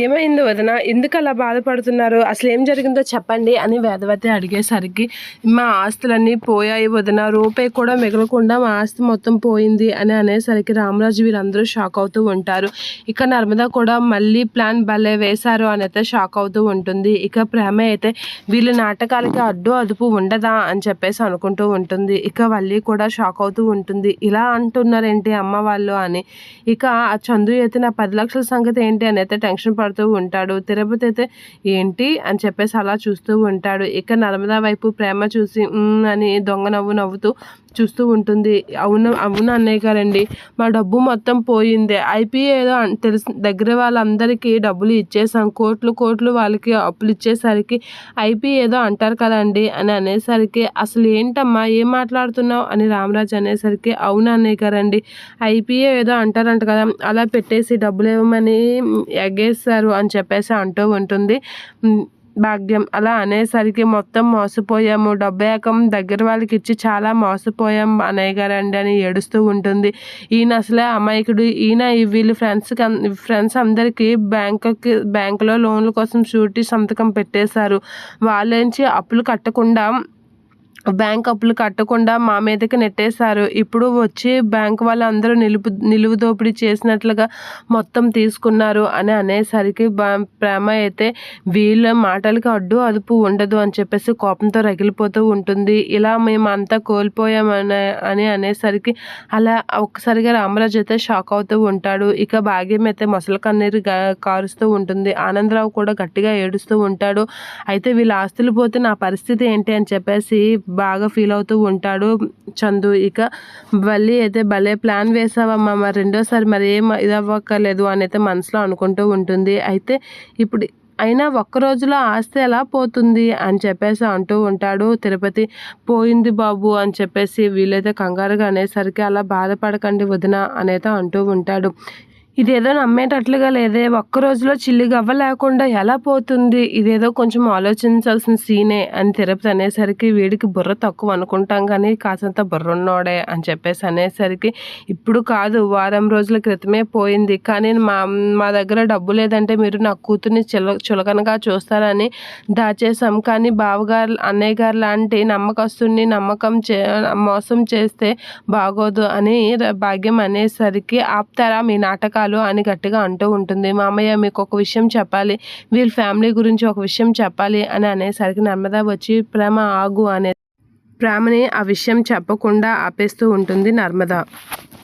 ఏమైంది వదిన? ఎందుకు అలా బాధపడుతున్నారు? అసలు ఏం జరిగిందో చెప్పండి అని వేదవతి అడిగేసరికి మా ఆస్తులన్నీ పోయాయి వదిన. రూపాయి కూడా మిగలకుండా మా ఆస్తి మొత్తం పోయింది అని అనేసరికి రామరాజు వీరందరూ షాక్ అవుతూ ఉంటారు. ఇక నర్మదా కూడా మళ్ళీ ప్లాన్ భలే వేశారు అని అయితే షాక్ అవుతూ ఉంటుంది. ఇక ప్రేమ అయితే వీళ్ళ నాటకాలకి అడ్డు అదుపు ఉండదా అని చెప్పేసి అనుకుంటూ ఉంటుంది. ఇక వల్లి కూడా షాక్ అవుతూ ఉంటుంది. ఇలా అంటున్నారేంటి అమ్మ వాళ్ళు అని. ఇక ఆ చందు అయితే నా పది లక్షల సంగతి ఏంటి అని అయితే టెన్షన్ పడుతూ ఉంటాడు. తిరుపతి అయితే ఏంటి అని చెప్పేసి అలా చూస్తూ ఉంటాడు. ఇక నర్మదా వైపు ప్రేమ చూసి అని దొంగ నవ్వు నవ్వుతూ చూస్తూ ఉంటుంది. అవును అవును అన్నయ్య గారండి. మా డబ్బు మొత్తం పోయింది. ఐపీఏ ఏదో తెలిసి దగ్గర వాళ్ళందరికీ డబ్బులు ఇచ్చేసాం. కోట్లు కోట్లు వాళ్ళకి అప్పులు ఇచ్చేసరికి ఐపీ ఏదో అంటారు కదండి అని అనేసరికి అసలు ఏంటమ్మా ఏం మాట్లాడుతున్నావు అని రామరాజు అనేసరికి అవును అన్నయ్య గారండి. ఐపీఏ ఏదో అంటారంట కదా అలా పెట్టేసి డబ్బులు ఇవ్వమని ఎగేస్తారు అని చెప్పేసి అంటూ ఉంటుంది. భాగ్యం. అలా అనేసరికి మొత్తం మోసపోయాము. డబ్బు దగ్గర వాళ్ళకి ఇచ్చి చాలా మోసపోయాం అన్నయ్య గారండి అని ఏడుస్తూ ఉంటుంది. ఈయన అసలే అమాయకుడు. ఈయన వీళ్ళు ఫ్రెండ్స్ ఫ్రెండ్స్ అందరికీ బ్యాంకుకి బ్యాంకులో లోన్ల కోసం షూరిటీ సంతకం పెట్టేశారు. వాళ్ళేంచి అప్పులు కట్టకుండా బ్యాంక్ అప్పులు కట్టకుండా మా మీదకి నెట్టేశారు. ఇప్పుడు వచ్చి బ్యాంక్ వాళ్ళందరూ నిలుపు నిలువు దోపిడీ చేసినట్లుగా మొత్తం తీసుకున్నారు అని అనేసరికి ప్రేమ అయితే వీళ్ళ మాటలకి అడ్డు అదుపు ఉండదు అని చెప్పేసి కోపంతో రగిలిపోతూ ఉంటుంది. ఇలా మేము అంతా కోల్పోయామని అని అనేసరికి అలా ఒక్కసారిగా రామరాజు అయితే షాక్ అవుతూ ఉంటాడు. ఇక భాగ్యం అయితే మొసలి కన్నీరు కారుస్తూ ఉంటుంది. ఆనందరావు కూడా గట్టిగా ఏడుస్తూ ఉంటాడు. అయితే వీళ్ళ ఆస్తులు పోతే నా పరిస్థితి ఏంటి అని చెప్పేసి బాగా ఫీల్ అవుతూ ఉంటాడు చందు. ఇక మళ్ళీ అయితే భలే ప్లాన్ వేసావమ్మా మరి రెండోసారి మరి ఏం ఇది అవ్వక్కర్లేదు అని అయితే మనసులో అనుకుంటూ ఉంటుంది. అయితే ఇప్పుడు అయినా ఒక్క రోజులో ఆస్తి ఎలా పోతుంది అని చెప్పేసి అంటూ ఉంటాడు. తిరుపతి పోయింది బాబు అని చెప్పేసి వీళ్ళైతే కంగారుగా అనేసరికి అలా బాధపడకండి వదిన అనేది అంటూ ఉంటాడు. ఇదేదో నమ్మేటట్లుగా లేదే. ఒక్క రోజులో చిల్లిగవ్వ లేకుండా ఎలా పోతుంది? ఇదేదో కొంచెం ఆలోచించాల్సిన సీనే అని తిరుపతి అనేసరికి వీడికి బుర్ర తక్కువ అనుకుంటాం కానీ కాసంత బుర్ర ఉన్నోడే అని చెప్పేసి అనేసరికి ఇప్పుడు కాదు వారం రోజుల క్రితమే పోయింది. కానీ మా మా దగ్గర డబ్బు లేదంటే మీరు నా కూతుర్ని చుల చులకనగా చూస్తారని దాచేసాం కానీ బావగారు అన్నయ్య గారు లాంటి నమ్మకస్తుని నమ్మకం చే మోసం చేస్తే బాగోదు అని భాగ్యం అనేసరికి ఆపుతారా మీ నాటకాలు అని గట్టిగా అంటూ ఉంటుంది. మామయ్య మీకు ఒక విషయం చెప్పాలి. వీళ్ళ ఫ్యామిలీ గురించి ఒక విషయం చెప్పాలి అని అనేసరికి నర్మదా వచ్చి ప్రేమ ఆగు అనే ప్రేమని ఆ విషయం చెప్పకుండా ఆపేస్తూ ఉంటుంది నర్మదా.